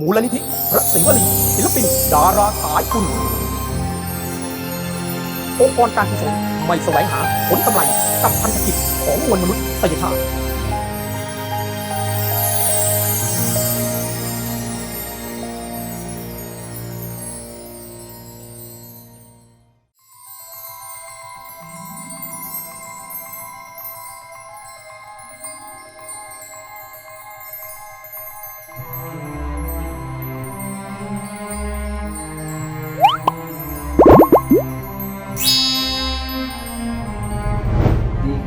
มูลนิธิพระศรีวลีศิลปิน ดาราสายคุณองค์กรการกุศลไม่แสวงหาผลกำไรกับพันธกิจของมวลมนุษยชาติ ดี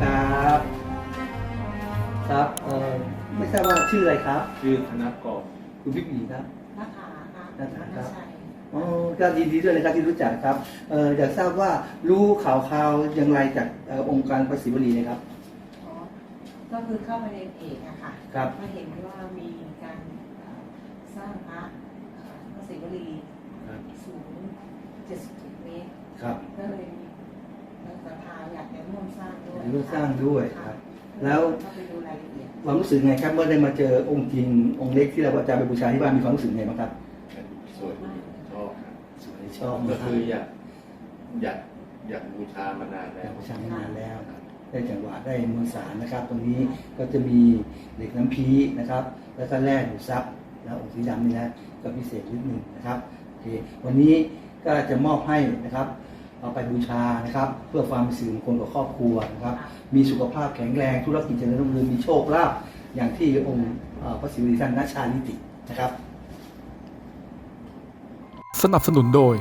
ครับ ครับเออไม่ทราบว่าชื่ออะไรครับ ชื่อธนกรคุณพี่ปีครับนักขาครับนักขาครับนักชัยอ๋อก็ยินดีด้วยนะครับที่รู้จักครับเอออยากทราบว่ารู้ข่าวข่าวๆอย่างไรจากเอ่อองค์การประสิวรีนะครับ อ๋อก็คือเข้าไปในเพจอะค่ะครับก็เห็นว่ามีการเอ่อสร้างพระเอ่อพระศิวลี ครับ สูง70เมตร ครับก็เลยมีนักศรัทธาอยากจะร่วมสร้างด้วยร่วมสร้างด้วยครับ แล้วเข้าไปดูรายละเอียดความรู้สึกไงครับเมื่อได้มาเจอองค์จริงองค์เล็กที่เราจะไปบูชาที่บ้านมีความรู้สึกไงบ้างครับสวยดีชอบครับสวยชอบก็นะครัคืบออยากอยากอยากบูชามานานอแล้ยากวบูชามานานแล้วได้จังหวะได้มวลสารนะครับ ตรงนี้ก็จะมีเหล็กน้ำพีนะครับ แล้วก็แร่ดูดซับแล้วองค์สีดำนี่นะก็พิเศษนิดหนึ่งนะครับโอเควันนี้ ก็จะมอบให้นะครับเอาไปบูชานะครับ เพื่อความเป็นสิริมงคลกับครอบครัวนะครับ มีสุขภาพแข็งแรงธุรกิจเจริญรุ่งเรืองมีโชคลาภอย่างที่องค์เอ่อพระศิวลีท่านนัชชาลิตินะครับ สนับสนุนโดย